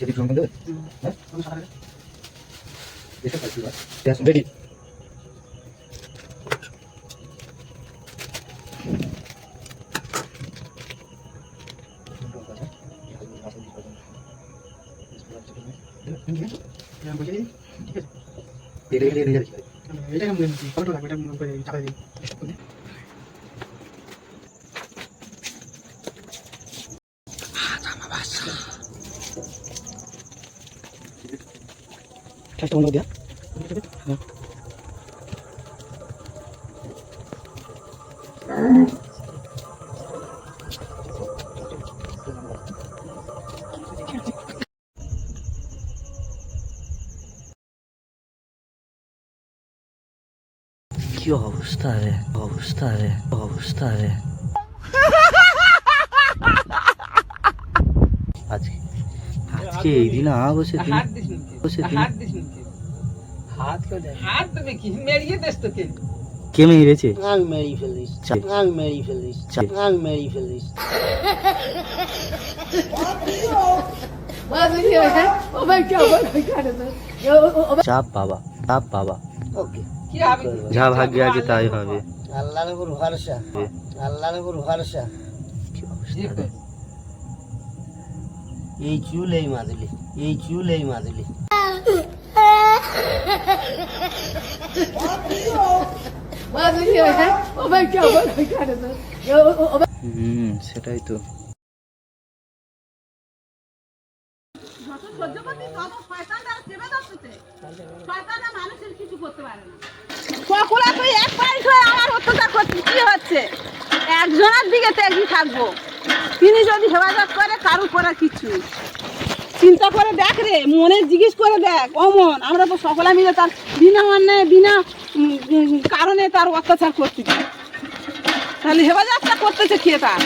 jadi belum kan bisa pasti pak ya jadi Tidak, tidak, tidak. Ini kan mungkin, kalau tidak, kita mungkin ini, ini. কত লাগবে এটা মনে করে চাপা দিই চেষ্টা বন্ধ দিয়া কি অবস্থা রে অবস্থা রে অবস্থা রে আজকে আজকে এই দিন আ বসে দিন হাত দিস নিতে বসে দিন হাত হাত কি? মেরিয়ে দেস তোকে। কে মেরেছে? আমি মেরি ফেলিস আমি মেরি ফেলিস আমি ফেলিস। চাপ বাবা চাপ বাবা। ওকে। যা ভাগ্যে আছে তাই হবে। আল্লাহর উপর ভরসা আল্লাহর উপর ভরসা। এই চুল এই মাদুলি এই চুল এই মাদুলি। সেটাই তো। এক আমার করছিস, কি হচ্ছে? একজনের দিকে তেগি থাকব। তিনি যদি হেফাজত করে কারুর করার কিছু। চিন্তা করে দেখ রে, মনে জিজ্ঞেস করে দেখ। অমন, আমরা তো সকলে মিলে তার বিনা অন্যায়, বিনা কারণে তার অত্যাচার করতেছি তাহলে হেফাজতটা করতেছে কে তার?